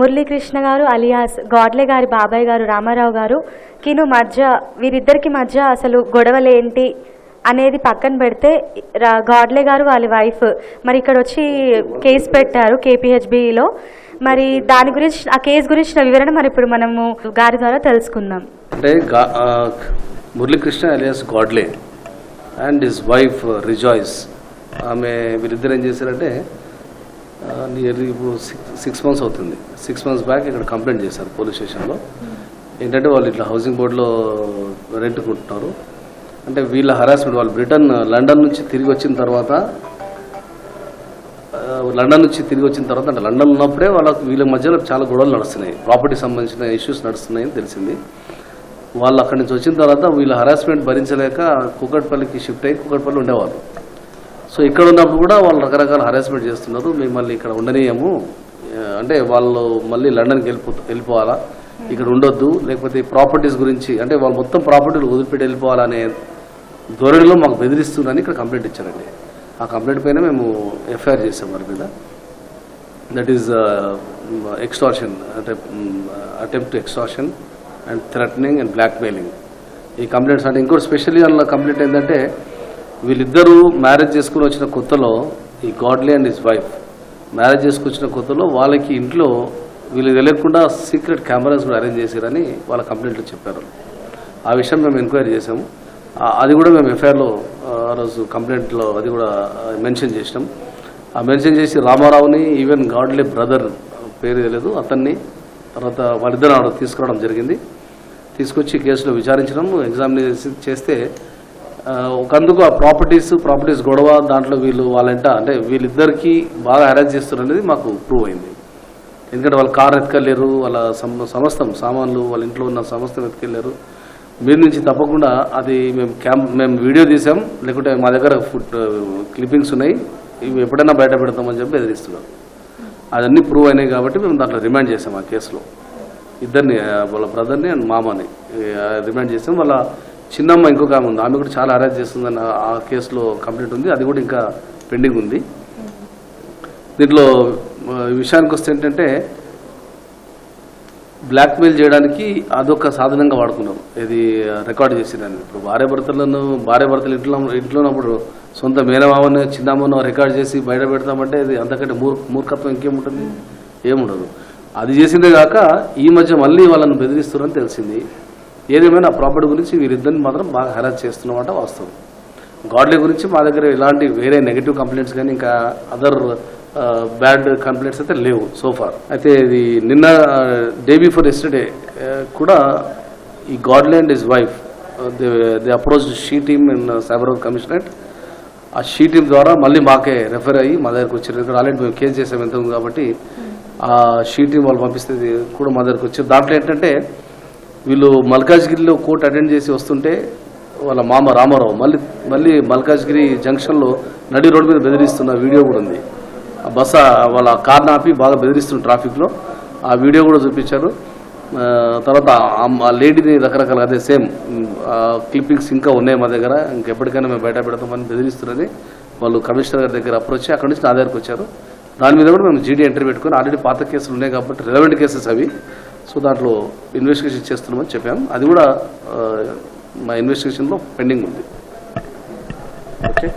మురళీకృష్ణ గారు అలియాస్ గాడ్లే గారి బాబాయ్ గారు రామారావు గారు. కిను మధ్య వీరిద్దరికి మధ్య అసలు గొడవలేంటి అనేది పక్కన పెడితే రా- గాడ్లే గారు వాళ్ళ వైఫ్. మరి ఇక్కడ వచ్చి కేసు పెట్టారు కేపీహెచ్బిలో. మరి దాని గురించి ఆ కేసు గురించిన వివరణ మరి ఇప్పుడు మనము గారి ద్వారా తెలుసుకుందాం. అంటే Muralikrishna alias Godly and his wife Rejoice. ఆమె వీరిద్దరు ఏం చేశారంటే నియర్లీ ఇప్పుడు సిక్స్ సిక్స్ మంత్స్ అవుతుంది. సిక్స్ మంత్స్ బ్యాక్ ఇక్కడ కంప్లైంట్ చేశారు పోలీస్ స్టేషన్లో ఏంటంటే వాళ్ళు ఇట్లా హౌసింగ్ బోర్డులో రెంట్ కొంటున్నారు అంటే వీళ్ళ హరాస్మెంట్ వాళ్ళు బ్రిటన్ లండన్ నుంచి తిరిగి వచ్చిన తర్వాత లండన్ నుంచి తిరిగి వచ్చిన తర్వాత అంటే లండన్ ఉన్నప్పుడే వాళ్ళకి వీళ్ళ మధ్యలో చాలా గొడవలు నడుస్తున్నాయి. ప్రాపర్టీ సంబంధించిన ఇష్యూస్ నడుస్తున్నాయని తెలిసింది. వాళ్ళు అక్కడి నుంచి వచ్చిన తర్వాత వీళ్ళ హరాస్మెంట్ భరించలేక కుకట్పల్లికి షిఫ్ట్ అయ్యి కుకట్పల్లి ఉండేవాళ్ళు. సో ఇక్కడ ఉన్నప్పుడు కూడా వాళ్ళు రకరకాల హరాస్మెంట్ చేస్తున్నారు. మిమ్మల్ని ఇక్కడ ఉండనీయము. అంటే వాళ్ళు మళ్ళీ లండన్కి వెళ్ళిపో వెళ్ళిపోవాలా? ఇక్కడ ఉండొద్దు. లేకపోతే ప్రాపర్టీస్ గురించి అంటే వాళ్ళు మొత్తం ప్రాపర్టీలు వదిలిపెట్టి వెళ్ళిపోవాలనే ధోరణిలో మాకు బెదిరిస్తుందని ఇక్కడ కంప్లైంట్ ఇచ్చారండి. ఆ కంప్లైంట్ పైన మేము ఎఫ్ఐఆర్ చేసాం వారి మీద. దట్ ఈస్ ఎక్స్టార్షన్ అంటే attempt extortion and threatening and blackmailing ఈ కంప్లైంట్స్ అంటే ఇంకోటి స్పెషల్లీ అందులో కంప్లైంట్ ఏంటంటే వీళ్ళిద్దరూ మ్యారేజ్ చేసుకుని వచ్చిన కొత్తలో ఈ Godly and his wife marriage చేసుకొచ్చిన కొత్తలో వాళ్ళకి ఇంట్లో వీళ్ళు తెలియకుండా సీక్రెట్ కెమెరాస్ కూడా అరేంజ్ చేశారని వాళ్ళ కంప్లైంట్లో చెప్పారు. ఆ విషయం మేము ఎంక్వైరీ చేసాము అది కూడా మేము ఎఫ్ఐఆర్లో ఆ రోజు కంప్లైంట్లో అది కూడా మెన్షన్ చేసినాం. ఆ మెన్షన్ చేసి రామారావుని ఈవెన్ గాడ్లే బ్రదర్ పేరు తెలియదు అతన్ని తర్వాత వాళ్ళిద్దరు ఆడ తీసుకురావడం జరిగింది. తీసుకొచ్చి కేసులో విచారించడం ఎగ్జామినేషన్ చేస్తే ఒకందుకు ఆ ప్రాపర్టీస్ ప్రాపర్టీస్ గొడవ దాంట్లో వీళ్ళు వాళ్ళంట అంటే వీళ్ళిద్దరికీ బాగా అరేంజ్ చేస్తున్నారు అనేది మాకు ప్రూవ్ అయింది. ఎందుకంటే వాళ్ళ కార్ ఎత్తుకెళ్ళారు వాళ్ళ సమస్తం సామాన్లు వాళ్ళ ఇంట్లో ఉన్న సమస్తం ఎత్తుకెళ్ళారు. మీరు నుంచి తప్పకుండా అది మేము క్యాంప్ మేము వీడియో తీసాం లేకుంటే మా దగ్గర ఫుడ్ క్లిప్పింగ్స్ ఉన్నాయి. ఇవి ఎప్పుడైనా బయట పెడతామని చెప్పి ఎదిరిస్తున్నాం అదన్నీ ప్రూవ్ అయినాయి కాబట్టి మేము దాంట్లో రిమాండ్ చేసాం ఆ కేసులో. ఇద్దరిని వాళ్ళ బ్రదర్ని అండ్ మామని రిమాండ్ చేసాం. వాళ్ళ చిన్నమ్మ ఇంకొక ఆమె ఉంది. ఆమె కూడా చాలా అరెస్ట్ చేస్తుందని ఆ- కేసులో కంప్లీట్ ఉంది. అది కూడా ఇంకా పెండింగ్ ఉంది. దీంట్లో విషయానికి వస్తే ఏంటంటే బ్లాక్మెయిల్ చేయడానికి అదొక సాధనంగా వాడుకున్నారు ఇది రికార్డ్ చేసేదాన్ని. ఇప్పుడు భార్య భర్తలను భార్య భర్తలు ఇంట్లో ఇంట్లోనప్పుడు సొంత మేనమామను చిన్నమ్మను రికార్డ్ చేసి బయట పెడతామంటే ఇది అంతకంటే మూర్ మూర్ఖత్వం ఇంకేముంటుంది? ఏముండదు. అది చేసిందే కాక ఈ మధ్య మళ్ళీ వాళ్ళని బెదిరిస్తున్నారని తెలిసింది. ఏదేమైనా ప్రాపర్టీ గురించి వీరిద్దరిని మాత్రం బాగా హెరాస్ చేస్తున్నమాట వాస్తవం. గాడ్లీ గురించి మా దగ్గర ఇలాంటి వేరే నెగిటివ్ కంప్లైంట్స్ కానీ ఇంకా అదర్ బ్యాడ్ కంప్లైంట్స్ అయితే లేవు సోఫార్ అయితే ఇది నిన్న డే బిఫోర్ ఎస్టర్డే కూడా ఈ Godly and his wife the approach she team in cyber commissionerate ఆ షీ టీమ్ uh, ద్వారా మళ్ళీ మాకే రెఫర్ అయ్యి మా దగ్గరకు వచ్చారు. ఇక్కడ ఆల్రెడీ మేము కేసు చేసాం ఎంత ఉంది కాబట్టి ఆ షీ టీం వాళ్ళు పంపిస్తే కూడా మా దగ్గరకు వచ్చారు. దాంట్లో ఏంటంటే వీళ్ళు మల్కాజ్గిరిలో కోర్టు అటెండ్ చేసి వస్తుంటే వాళ్ళ మామ రామారావు మళ్ళీ మళ్ళీ మల్కాజ్గిరి జంక్షన్లో నడి రోడ్డు మీద బెదిరిస్తున్న వీడియో కూడా ఉంది. ఆ బస్ వాళ్ళ కార్ని ఆపి బాగా బెదిరిస్తున్న ట్రాఫిక్లో ఆ వీడియో కూడా చూపించారు. తర్వాత ఆ- లేడీని రకరకాల అదే సేమ్ క్లిప్పింగ్స్ ఇంకా ఉన్నాయి మా దగ్గర. ఇంకెప్పటికైనా మేము బయట పెడతామని బెదిరిస్తున్నది. వాళ్ళు కమిషనర్ గారి దగ్గర అప్రోచ్ అక్కడి నుంచి నా దగ్గరకు వచ్చారు. దాని మీద కూడా మేము జీడీ ఎంట్రీ పెట్టుకొని ఆల్రెడీ పాత కేసులు ఉన్నాయి కాబట్టి రిలవెంట్ కేసెస్ అవి. సో దాంట్లో ఇన్వెస్టిగేషన్ చేస్తున్నామని చెప్పాము అది కూడా మా ఇన్వెస్టిగేషన్లో పెండింగ్ ఉంది. ఓకే